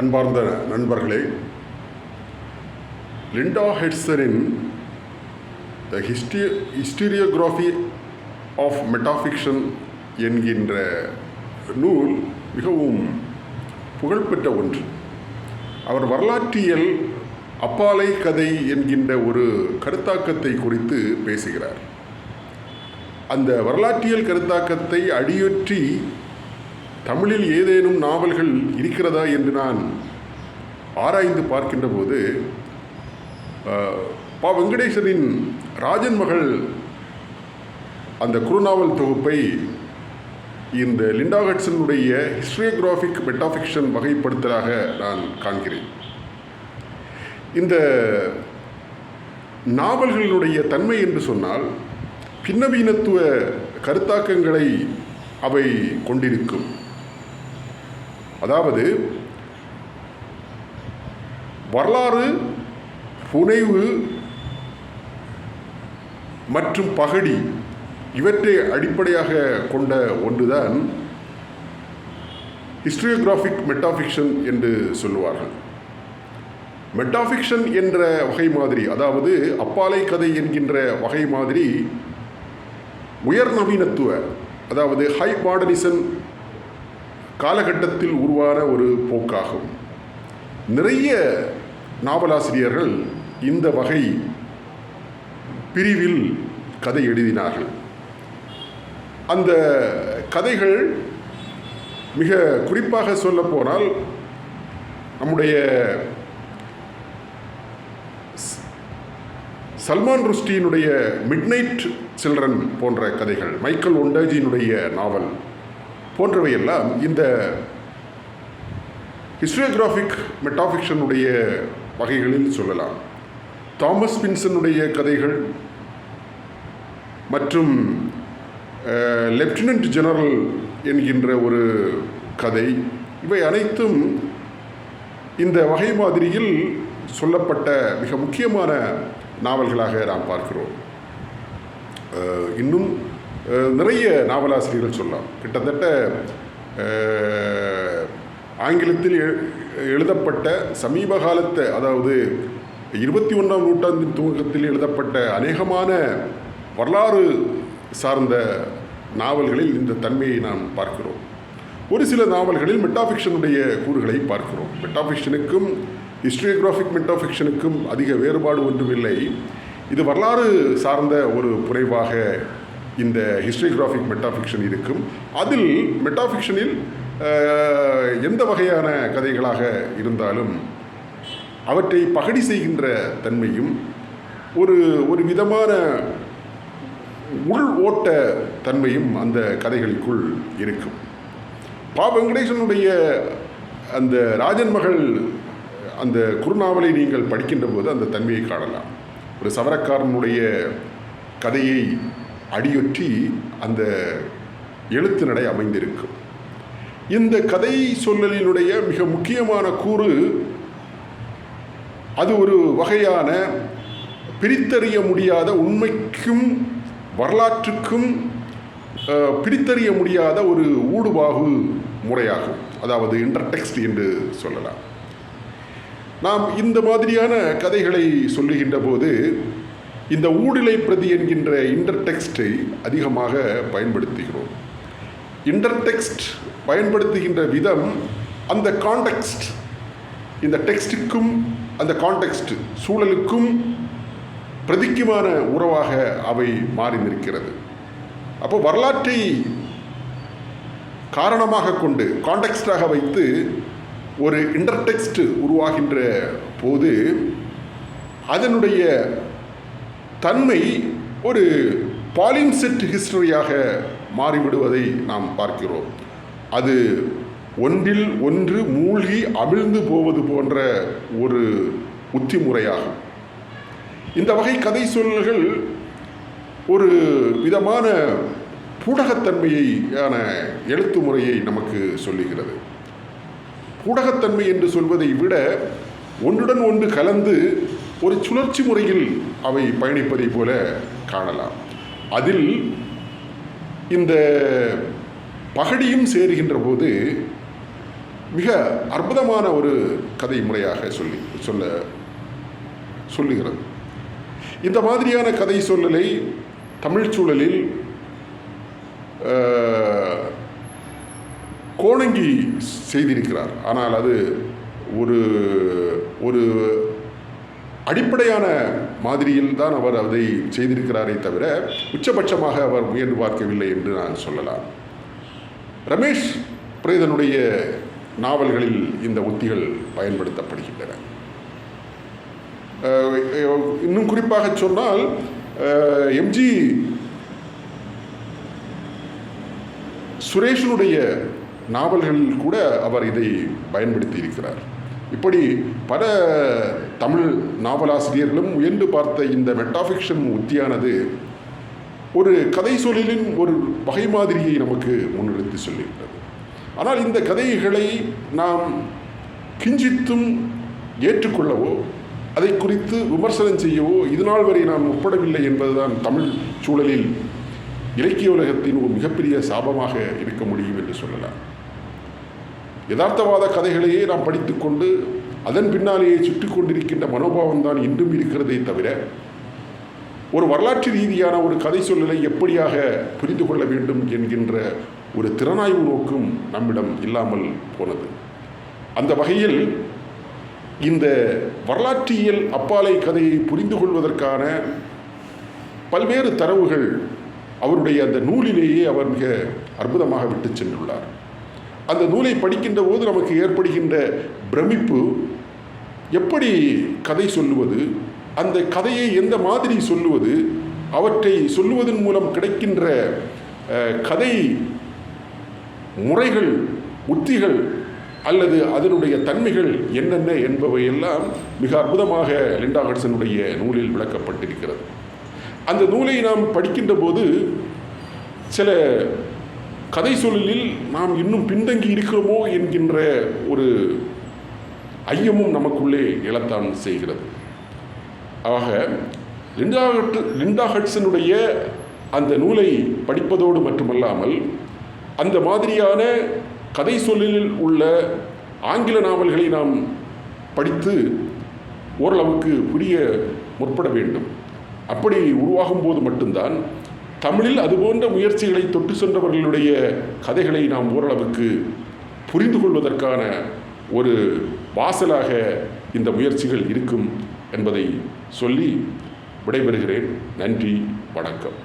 அன்பார்ந்த நண்பர்களே Linda ஹெட்சரின் the ஹிஸ்டி ஹிஸ்டீரியோகிராஃபி of மெட்டாஃபிக்ஷன் என்கின்ற நூல் மிகவும் புகழ்பெற்ற ஒன்று. அவர் வரலாற்றியல் அப்பாலை கதை என்கின்ற ஒரு கருத்தாக்கத்தை குறித்து பேசுகிறார். அந்த வரலாற்றியல் கருத்தாக்கத்தை அடியொற்றி தமிழில் ஏதேனும் நாவல்கள் இருக்கிறதா என்று நான் ஆராய்ந்து பார்க்கின்ற போது பா. வெங்கடேசனின் ராஜன் மகள் அந்த குறுநாவல் தொகுப்பை இந்த லிண்டா ஹட்சனுடைய ஹிஸ்டரியோகிராஃபிக் மெட்டாஃபிக்ஷன் வகைப்படுத்தலாக நான் காண்கிறேன். இந்த நாவல்களினுடைய தன்மை என்று சொன்னால் பின்னவீனத்துவ கருத்தாக்கங்களை அவை கொண்டிருக்கும். அதாவது வரலாறு புனைவு மற்றும் பகடி இவற்றை அடிப்படையாக கொண்ட ஒன்றுதான் ஹிஸ்டரியோகிராஃபிக் மெட்டாஃபிக்ஷன் என்று சொல்லுவார்கள். மெட்டாஃபிக்ஷன் என்ற வகை மாதிரி அதாவது அப்பாலை கதை என்கின்ற வகை மாதிரி உயர் நவீனத்துவ அதாவது ஹை மாடர்னிசம் காலகட்டத்தில் உருவான ஒரு போக்காகும். நிறைய நாவலாசிரியர்கள் இந்த வகை பிரிவில் கதை எழுதினார்கள். அந்த கதைகள் மிக குறிப்பாக சொல்லப்போனால் நம்முடைய சல்மான் ருஷ்டியினுடைய மிட்நைட் சில்ட்ரன் போன்ற கதைகள் மைக்கேல் ஒண்டாஜியினுடைய நாவல். போன்றவையெல்லாம் இந்த ஹிஸ்டரியோகிராஃபிக் மெட்டாஃபிக்ஷனுடைய வகைகளில் சொல்லலாம். தாமஸ் பின்சனுடைய கதைகள் மற்றும் லெப்டினன்ட் ஜெனரல் என்கின்ற ஒரு கதை இவை அனைத்தும் இந்த வகை மாதிரியில் சொல்லப்பட்ட மிக முக்கியமான நாவல்களாக நாம் பார்க்கிறோம். இன்னும் நிறைய நாவலாசிரியர்கள் சொல்லலாம். கிட்டத்தட்ட ஆங்கிலத்தில் எ- எழுதப்பட்ட சமீப காலத்தை அதாவது இருபத்தி ஒன்றாம் நூற்றாண்டின் துவக்கத்தில் எழுதப்பட்ட அநேகமான வரலாறு சார்ந்த நாவல்களில் இந்த தன்மையை நாம் பார்க்கிறோம். ஒரு சில நாவல்களில் மெட்டாஃபிக்ஷனுடைய கூறுகளை பார்க்கிறோம். மெட்டாஃபிக்ஷனுக்கும் ஹிஸ்டரியோகிராஃபிக் மெட்டாஃபிக்ஷனுக்கும் அதிக வேறுபாடு ஒன்றுமில்லை. இது வரலாறு சார்ந்த ஒரு புனைவாக இந்த ஹிஸ்டரிகிராஃபிக் மெட்டாஃபிக்ஷன் இருக்கும். அதில் மெட்டாஃபிக்ஷனில் எந்த வகையான கதைகளாக இருந்தாலும் அவற்றை பகடி செய்கின்ற தன்மையும் ஒரு ஒரு விதமான உள் ஓட்ட தன்மையும் அந்த கதைகளுக்குள் இருக்கும். பா வெங்கடேசனுடைய அந்த ராஜன் மகள் அந்த குறுநாவலை நீங்கள் படிக்கின்ற போது அந்த தன்மையை காணலாம். ஒரு சவரக்காரனுடைய கதையை அடியொற்றி அந்த எழுத்து நடை அமைந்திருக்கும். இந்த கதை சொல்லலினுடைய மிக முக்கியமான கூறு அது ஒரு வகையான பிரித்தறிய முடியாத உண்மைக்கும் வரலாற்றுக்கும் பிரித்தறிய முடியாத ஒரு ஊடுபாகு முறையாகும். அதாவது இன்டர்டெக்ஸ்ட் என்று சொல்லலாம். நாம் இந்த மாதிரியான கதைகளை சொல்லுகின்ற போது இந்த ஊடிலை பிரதி என்கின்ற இன்டர்டெக்ஸ்டை அதிகமாக பயன்படுத்துகிறோம். இன்டர்டெக்ஸ்ட் பயன்படுத்துகின்ற விதம் அந்த கான்டெக்ஸ்ட் இந்த டெக்ஸ்டுக்கும் அந்த கான்டெக்ஸ்ட் சூழலுக்கும் பிரதிக்குமான உறவாக அவை மாறி நிற்கிறது அப்போ வரலாற்றை காரணமாக கொண்டு கான்டெக்ஸ்டாக வைத்து ஒரு இன்டர்டெக்ஸ்ட் உருவாகின்ற போது அதனுடைய தன்மை ஒரு பாலின்செட் ஹிஸ்டரியாக மாறிவிடுவதை நாம் பார்க்கிறோம். அது ஒன்றில் ஒன்று மூழ்கி அமிழ்ந்து போவது போன்ற ஒரு உத்தி முறையாகும் இந்த வகை கதை சொல்லல்கள் ஒரு விதமான பூடகத்தன்மையான எழுத்து முறையை நமக்கு சொல்லுகிறது. பூடகத்தன்மை என்று சொல்வதை விட ஒன்றுடன் ஒன்று கலந்து ஒரு சுழற்சி முறையில் அவை பயணிப்பதை போல காணலாம். அதில் இந்த பகடியும் சேருகின்ற போது மிக அற்புதமான ஒரு கதை முறையாக சொல்லி சொல்ல சொல்லுகிறது. இந்த மாதிரியான கதை சொல்லலை தமிழ் சூழலில் கோணங்கி செய்திருக்கிறார். ஆனால் அது ஒரு ஒரு அடிப்படையான மாதிரியில் தான் அவர் அதை செய்திருக்கிறாரே தவிர உச்சபட்சமாக அவர் முயன்று பார்க்கவில்லை என்று நான் சொல்லலாம். ரமேஷ் பிரேதனுடைய நாவல்களில் இந்த உத்திகள் பயன்படுத்தப்படுகின்றன. இன்னும் குறிப்பாக சொன்னால் எம்ஜி சுரேஷனுடைய நாவல்களில் கூட அவர் இதை பயன்படுத்தி இருக்கிறார். இப்படி பல தமிழ் நாவலாசிரியர்களும் உயர்ந்து பார்த்த இந்த மெட்டாஃபிக்ஷன் உத்தியானது ஒரு கதை சொல்லிலின் ஒரு வகை மாதிரியை நமக்கு முன்னிறுத்தி சொல்லுகிறது ஆனால் இந்த கதைகளை நாம் கிஞ்சித்தும் ஏற்றுக்கொள்ளவோ அதை குறித்து விமர்சனம் செய்யவோ இதுநாள் வரை நாம் ஒப்படவில்லை என்பதுதான் தமிழ் சூழலில் இலக்கிய உலகத்தின் ஒரு மிகப்பெரிய சாபமாக இருக்க முடியும் என்று சொல்லலாம். யதார்த்தவாத கதைகளையே நாம் படித்துக்கொண்டு அதன் பின்னாலேயே சுற்றி கொண்டிருக்கின்ற மனோபாவம் தான் இன்றும் இருக்கிறதே தவிர ஒரு வரலாற்று ரீதியான ஒரு கதை சொல்லலை எப்படியாக புரிந்து கொள்ள வேண்டும் என்கின்ற ஒரு திறனாய்வு நோக்கும் நம்மிடம் இல்லாமல் போனது. அந்த வகையில் இந்த வரலாற்றியல் அப்பாலை கதையை புரிந்து கொள்வதற்கான பல்வேறு தரவுகள் அவருடைய அந்த நூலிலேயே அவர் மிக அற்புதமாக விட்டு சென்றுள்ளார். அந்த நூலை படிக்கின்ற போது நமக்கு ஏற்படுகின்ற பிரமிப்பு எப்படி கதை சொல்லுவது அந்த கதையை எந்த மாதிரி சொல்லுவது அவற்றை சொல்லுவதன் மூலம் கிடைக்கின்ற கதை முறைகள் உத்திகள் அல்லது அதனுடைய தன்மைகள் என்னென்ன என்பவையெல்லாம் மிக அற்புதமாக லிண்டா ஹட்சனுடைய நூலில் விளக்கப்பட்டிருக்கிறது. அந்த நூலை நாம் படிக்கின்ற போது சில கதை சொல்லலில் நாம் இன்னும் பின்தங்கி இருக்கிறோமோ என்கின்ற ஒரு ஐயமும் நமக்குள்ளே எழத்தான் செய்கிறது. ஆக லிண்டா ஹட் லிண்டா ஹட்ஸனுடைய அந்த நூலை படிப்பதோடு மட்டுமல்லாமல் அந்த மாதிரியான கதை சொல்லலில் உள்ள ஆங்கில நாவல்களை நாம் படித்து ஓரளவுக்கு புரிய முற்பட வேண்டும். அப்படி உருவாகும் போது மட்டும்தான் தமிழில் அதுபோன்ற முயற்சிகளை தொட்டு சென்றவர்களுடைய கதைகளை நாம் ஓரளவுக்கு புரிந்து கொள்வதற்கான ஒரு வாசலாக இந்த முயற்சிகள் இருக்கும் என்பதை சொல்லி விடைபெறுகிறேன். நன்றி வணக்கம்.